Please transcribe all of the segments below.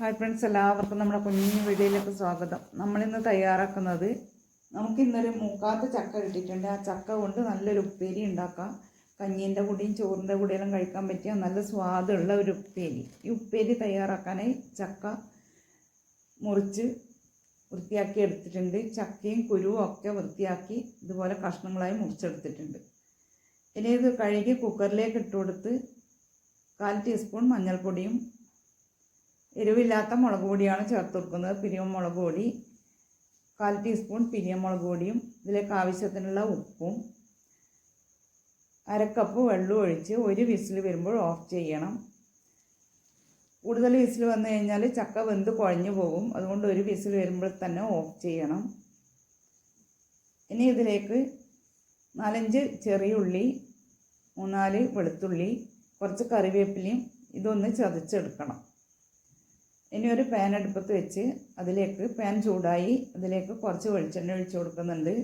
Hi friends എല്ലാവർക്കും നമ്മുടെ കുഞ്ഞു വീഡിയോയിലേക്ക് സ്വാഗതം. നമ്മളിന്ന് തയ്യാറാക്കുന്നത് നമുക്കിന്നൊരു മൂക്കാത്ത ചക്ക കിട്ടിയിട്ടുണ്ട്. ആ ചക്ക കൊണ്ട് നല്ലൊരു ഉപ്പേരി ഉണ്ടാക്കാം. കഞ്ഞീന്റെ കൂടിയും ചോറിന്റെ കൂടെയെല്ലാം കഴിക്കാൻ പറ്റിയ നല്ല സ്വാദുള്ള ഒരു ഉപ്പേരി. ഈ ഉപ്പേരി തയ്യാറാക്കാനായി ചക്ക മുറിച്ച് വൃത്തിയാക്കി എടുത്തിട്ടുണ്ട്. ചക്കയും കുരുവും ഒക്കെ വൃത്തിയാക്കി ഇതുപോലെ കഷ്ണങ്ങളായി മുറിച്ചെടുത്തിട്ടുണ്ട്. ഇനി ഇത് കഴുകി കുക്കറിലേക്ക് ഇട്ട് കൊടുത്ത് കാൽ ടീസ്പൂൺ മഞ്ഞൾപ്പൊടിയും എരിവില്ലാത്ത മുളക് പൊടിയാണ് ചേർത്ത് കൊടുക്കുന്നത്. പിരിയം മുളക് പൊടി കാൽ ടീസ്പൂൺ പിരിയം മുളക് പൊടിയും ഇതിലേക്ക് ആവശ്യത്തിനുള്ള ഉപ്പും അരക്കപ്പ് വെള്ളം ഒഴിച്ച് ഒരു വിസിൽ വരുമ്പോൾ ഓഫ് ചെയ്യണം. കൂടുതൽ വിസിൽ വന്നു കഴിഞ്ഞാൽ ചക്ക വെന്ത് കുഴഞ്ഞു പോകും. അതുകൊണ്ട് ഒരു വിസിൽ വരുമ്പോൾ തന്നെ ഓഫ് ചെയ്യണം. ഇനി ഇതിലേക്ക് നാലഞ്ച് ചെറിയ ഉള്ളി മൂന്നാൽ വെളുത്തുള്ളി കുറച്ച് കറിവേപ്പിലയും ഇതൊന്ന് ചതച്ചെടുക്കണം. ഇനി ഒരു പാൻ അടുപ്പത്ത് വെച്ച് അതിലേക്ക് പാൻ ചൂടായി അതിലേക്ക് കുറച്ച് വെളിച്ചെണ്ണ ഒഴിച്ചു കൊടുക്കുന്നുണ്ട്.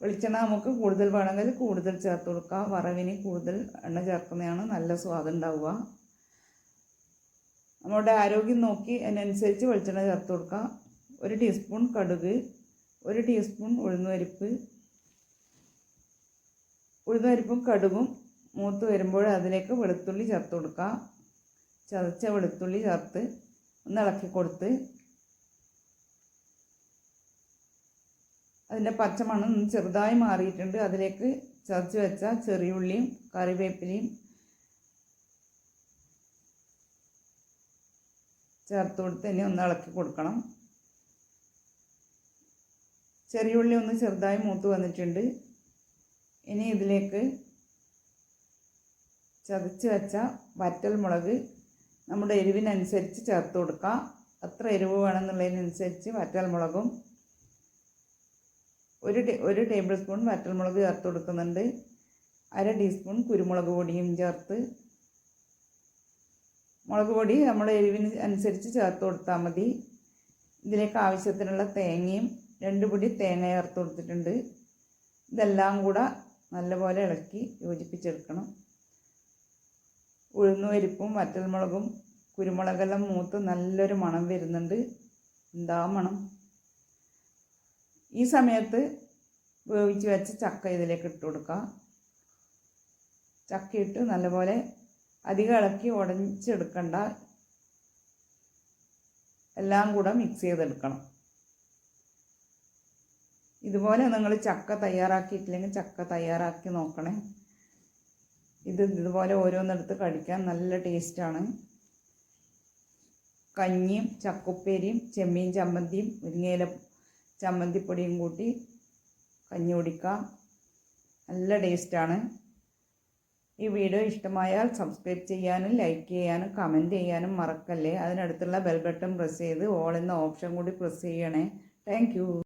വെളിച്ചെണ്ണ നമുക്ക് കൂടുതൽ വേണമെങ്കിൽ കൂടുതൽ ചേർത്ത് കൊടുക്കാം. വറവിന് കൂടുതൽ എണ്ണ ചേർക്കുന്നതാണ് നല്ല സ്വാദുണ്ടാവുക നമ്മുടെ ആരോഗ്യം നോക്കി അതിനനുസരിച്ച് വെളിച്ചെണ്ണ ചേർത്ത് കൊടുക്കാം. ഒരു ടീസ്പൂൺ കടുക് ഒരു ടീസ്പൂൺ ഉഴുന്നുപരിപ്പ് ഉഴുന്നുപരിപ്പും കടുകും മൂത്ത് വരുമ്പോൾ അതിലേക്ക് വെളുത്തുള്ളി ചേർത്ത് കൊടുക്കുക ചതച്ച വെളുത്തുള്ളി ചേർത്ത് ഒന്ന് ഇളക്കി കൊടുത്ത് അതിന്റെ പച്ചമണം ചെറുതായി മാറിയിട്ടുണ്ട്. അതിലേക്ക് ചതച്ച് വെച്ച ചെറിയുള്ളിയും കറിവേപ്പിലയും ചേർത്ത് കൊടുത്ത് ഇനി ഒന്ന് ഇളക്കി കൊടുക്കണം. ചെറിയ ഉള്ളി ഒന്ന് ചെറുതായി മൂത്ത് വന്നിട്ടുണ്ട്. ഇനി ഇതിലേക്ക് ചതച്ച് വെച്ച വറ്റൽ മുളക് നമ്മുടെ എരിവിനനുസരിച്ച് ചേർത്ത് കൊടുക്കുക എത്ര എരിവ് വേണമെന്നുള്ളതിനനുസരിച്ച് വറ്റൽമുളകും ഒരു ഒരു ടേബിൾ സ്പൂൺ വറ്റൽമുളക് ചേർത്ത് കൊടുക്കുന്നുണ്ട്. അര ടീസ്പൂൺ കുരുമുളക് പൊടിയും ചേർത്ത്. മുളക് പൊടി നമ്മുടെ എരിവിന് അനുസരിച്ച് ചേർത്ത് കൊടുത്താൽ മതി. ഇതിലേക്ക് ആവശ്യത്തിനുള്ള തേങ്ങയും രണ്ട് പൊടി തേങ്ങ ചേർത്ത് കൊടുത്തിട്ടുണ്ട്. ഇതെല്ലാം കൂടെ നല്ലപോലെ ഇളക്കി യോജിപ്പിച്ചെടുക്കണം. ഉഴുന്നുപരിപ്പും വറ്റൽമുളകും കുരുമുളകെല്ലാം മൂത്ത് നല്ലൊരു മണം വരുന്നുണ്ട്. എന്താ മണം? ഈ സമയത്ത് വേവിച്ച് വെച്ച ചക്ക ഇതിലേക്ക് ഇട്ട് കൊടുക്കുക. ചക്കയിട്ട് നല്ലപോലെ അധികം ഇളക്കി ഉടച്ചെടുക്കണ്ട എല്ലാം കൂടെ മിക്സ് ചെയ്തെടുക്കണം. ഇതുപോലെ നിങ്ങൾ ചക്ക തയ്യാറാക്കിയിട്ടില്ലെങ്കിൽ ചക്ക തയ്യാറാക്കി നോക്കണേ. ഇത് ഇതുപോലെ ഓരോന്നെടുത്ത് കഴിക്കാൻ നല്ല ടേസ്റ്റാണ് കഞ്ഞിയും ചക്കുപ്പേരിയും ചെമ്മീൻ ചമ്മന്തിയും മുരിങ്ങയില ചമ്മന്തിപ്പൊടിയും കൂട്ടി കഞ്ഞി കുടിക്കാം നല്ല ടേസ്റ്റാണ്. ഈ വീഡിയോ ഇഷ്ടമായാൽ സബ്സ്ക്രൈബ് ചെയ്യാനും ലൈക്ക് ചെയ്യാനും കമന്റ് ചെയ്യാനും മറക്കല്ലേ. അതിനടുത്തുള്ള ബെൽ ബട്ടൺ പ്രസ് ചെയ്ത് ഓൾ എന്ന ഓപ്ഷൻ കൂടി പ്രസ് ചെയ്യണേ. താങ്ക്